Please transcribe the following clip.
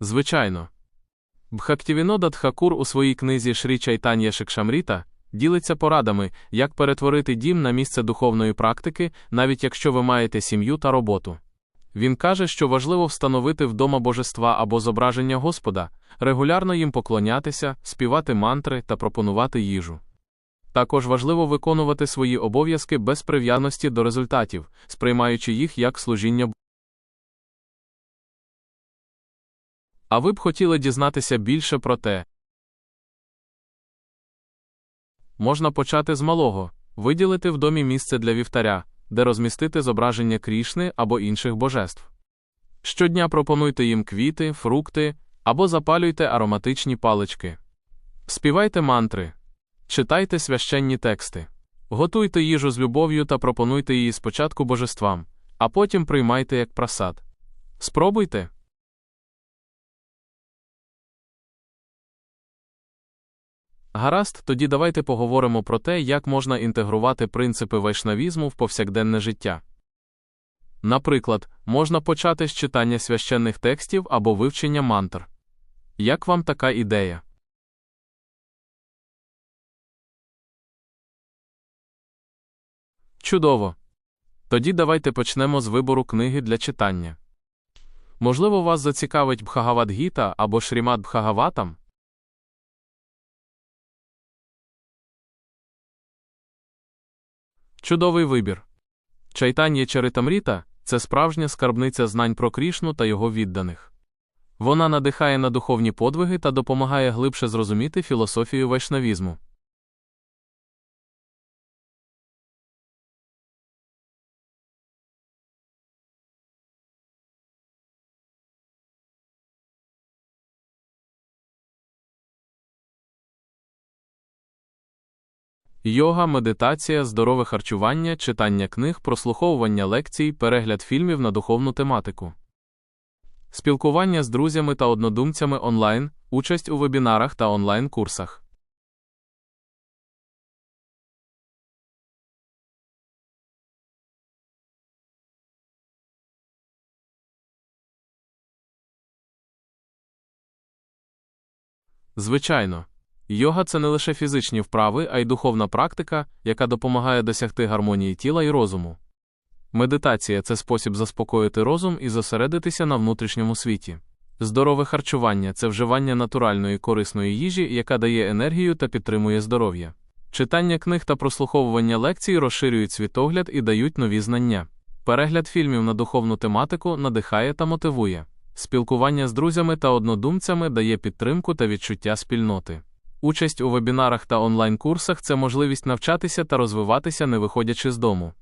Звичайно. Бхактівінода Тхакур у своїй книзі Шрі Чайтан'я Шикшамріта ділиться порадами, як перетворити дім на місце духовної практики, навіть якщо ви маєте сім'ю та роботу. Він каже, що важливо встановити вдома божества або зображення Господа, регулярно їм поклонятися, співати мантри та пропонувати їжу. Також важливо виконувати свої обов'язки без прив'язаності до результатів, сприймаючи їх як служіння. А ви б хотіли дізнатися більше про те. Можна почати з малого, виділити в домі місце для вівтаря, де розмістити зображення Крішни або інших божеств. Щодня пропонуйте їм квіти, фрукти або запалюйте ароматичні палички. Співайте мантри, читайте священні тексти, готуйте їжу з любов'ю та пропонуйте її спочатку божествам, а потім приймайте як прасад. Спробуйте. Гаразд, тоді давайте поговоримо про те, як можна інтегрувати принципи вайшнавізму в повсякденне життя. Наприклад, можна почати з читання священних текстів або вивчення мантр. Як вам така ідея? Чудово. Тоді давайте почнемо з вибору книги для читання. Можливо, вас зацікавить Бхагавадгіта або Шрімад Бхагаватам? Чудовий вибір. Чайтан'є Чаритамріта це справжня скарбниця знань про Крішну та його відданих. Вона надихає на духовні подвиги та допомагає глибше зрозуміти філософію вайшнавізму. Йога, медитація, здорове харчування, читання книг, прослуховування лекцій, перегляд фільмів на духовну тематику. Спілкування з друзями та однодумцями онлайн, участь у вебінарах та онлайн-курсах. Звичайно. Йога це не лише фізичні вправи, а й духовна практика, яка допомагає досягти гармонії тіла і розуму. Медитація це спосіб заспокоїти розум і зосередитися на внутрішньому світі. Здорове харчування це вживання натуральної корисної їжі, яка дає енергію та підтримує здоров'я. Читання книг та прослуховування лекцій розширюють світогляд і дають нові знання. Перегляд фільмів на духовну тематику надихає та мотивує. Спілкування з друзями та однодумцями дає підтримку та відчуття спільноти. Участь у вебінарах та онлайн-курсах це можливість навчатися та розвиватися, не виходячи з дому.